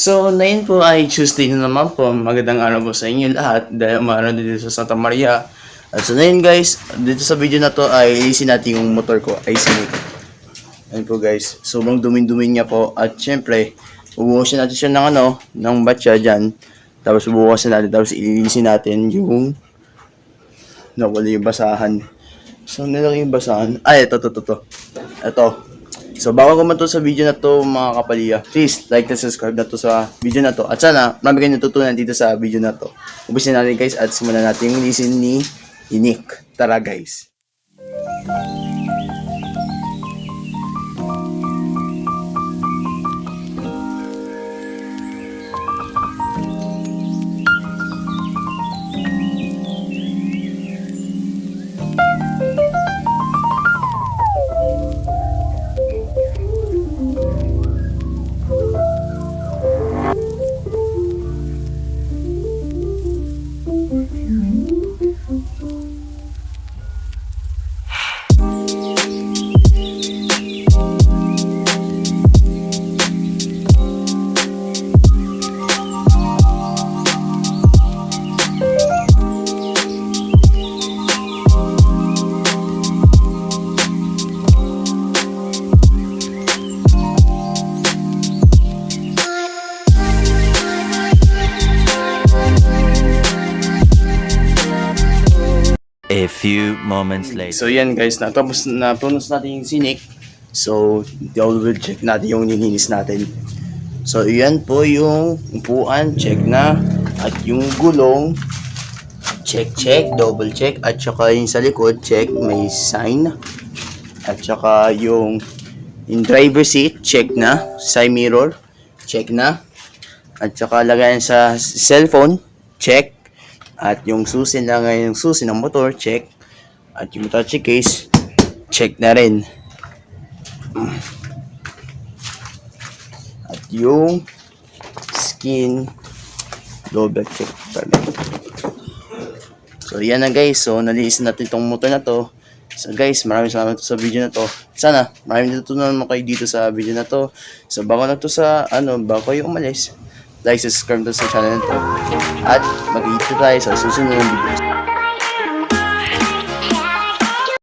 So, ngayon po ay Tuesday na naman po. Magandang araw po sa inyo lahat dahil umaaraw dito sa Santa Maria. At so, ngayon guys, dito sa video na to ay ilisin natin yung motor ko ay sinig. Ayun po guys, sobrang dumin-dumi niya po. At syempre, ubukasin natin siya ng ano, ng batya dyan. Tapos ubukasin natin, tapos ililisin natin yung nawala yung basahan. So, nilagay yung basahan. Ay, ito, ito, ito, ito. Ito. So, bago ko man to sa video na to, mga kapalya, please like and subscribe na to sa video na to. At sana, marami kayong natutunan dito sa video na to. Ubusin natin guys at simulan natin yung listen ni Inik. Tara guys. A few moments later. So yan guys, natapos na punos natin yung sinik. So, double check natin yung nilinis natin. So, yan po yung upuan, check na. At yung gulong, check, check, double check. At saka yung sa likod, check, may sign. At saka yung, yung driver seat, check na. Side mirror, check na. At saka lagayan sa cellphone, check. At yung susi na ngayon, susi ng motor, check. At yung touchy case, check na rin. At yung skin, double check pa rin. So, yan na guys. So, naliis natin itong motor na to. So, guys, maraming salamat sa video na to. Sana, maraming natutunan mo kayo dito sa video na to. So, bago na to sa, ano, bago kayo umalis, like, subscribe to sa channel na to. At, mag-iito tayo sa susunod na videos.